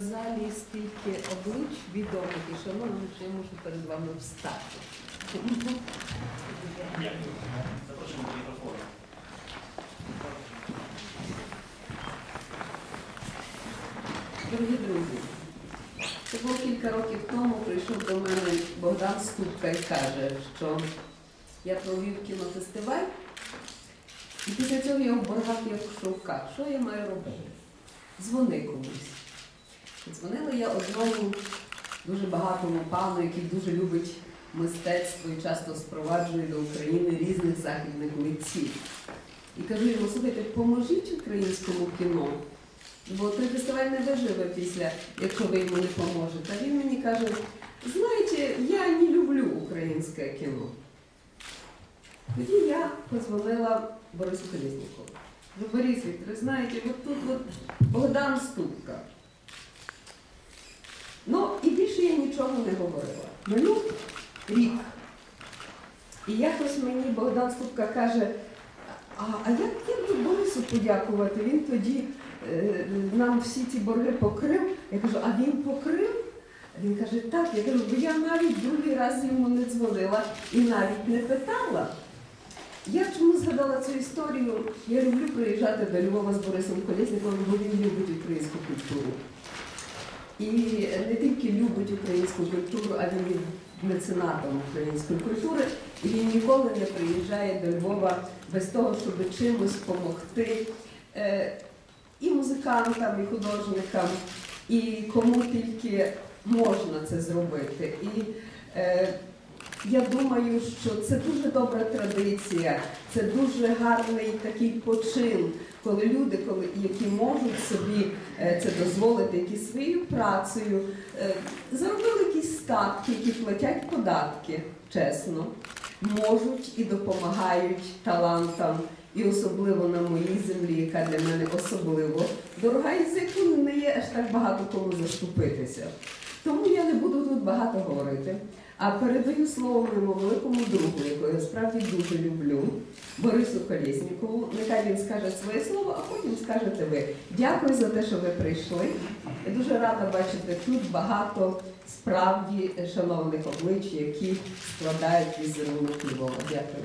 В залі стільки облич відомих і шановних, що я можу перед вами встати. Запрошуємо до мікрофону. Дорогі друзі, це було кілька років тому прийшов до мене Богдан Ступка і каже, що я провів кінофестиваль, і після цього я в як шовка. Що я маю робити? Дзвони комусь. Я одному дуже багатому пану, який дуже любить мистецтво і часто спроваджує до України різних західних митців. І кажу йому, слухайте, поможіть українському кіно. Бо той фестиваль не виживе після, якщо ви йому не поможете. А він мені каже, знаєте, я не люблю українське кіно. Тоді я позвонила Борису Колєснікову. Кажу, Борис Вікторович, знаєте, от тут от Богдан Ступка. Ну, і більше я нічого не говорила. Минув рік. І якось мені Богдан Ступка каже, а, а як, як би Борису подякувати? Він тоді е, нам всі ці борги покрив. Я кажу, а він покрив? Він каже, так. Я кажу, бо я навіть другий раз йому не дзвонила і навіть не питала. Я чому згадала цю історію? Я люблю приїжджати до Львова з Борисом Колєсніковим, бо він любить українську культуру. І не тільки любить українську культуру, а він є меценатом української культури. І він ніколи не приїжджає до Львова без того, щоб чимось допомогти е, і музикантам, і художникам, і кому тільки можна це зробити. І е, я думаю, що це дуже добра традиція, це дуже гарний такий почин, коли люди, коли, які можуть собі е, це дозволити, які своєю працею е, заробили якісь статки, які платять податки чесно, можуть і допомагають талантам, і особливо на моїй землі, яка для мене особливо дорога, і за яку не є аж так багато кому заступитися. Тому я не буду тут багато говорити. А передаю слово моєму великому другу, якого я справді дуже люблю, Борису Колєснікову. Нехай він скаже своє слово, а потім скажете ви. Дякую за те, що ви прийшли. Я дуже рада бачити тут багато справді шановних облич, які складають візерунок Львова. Дякую.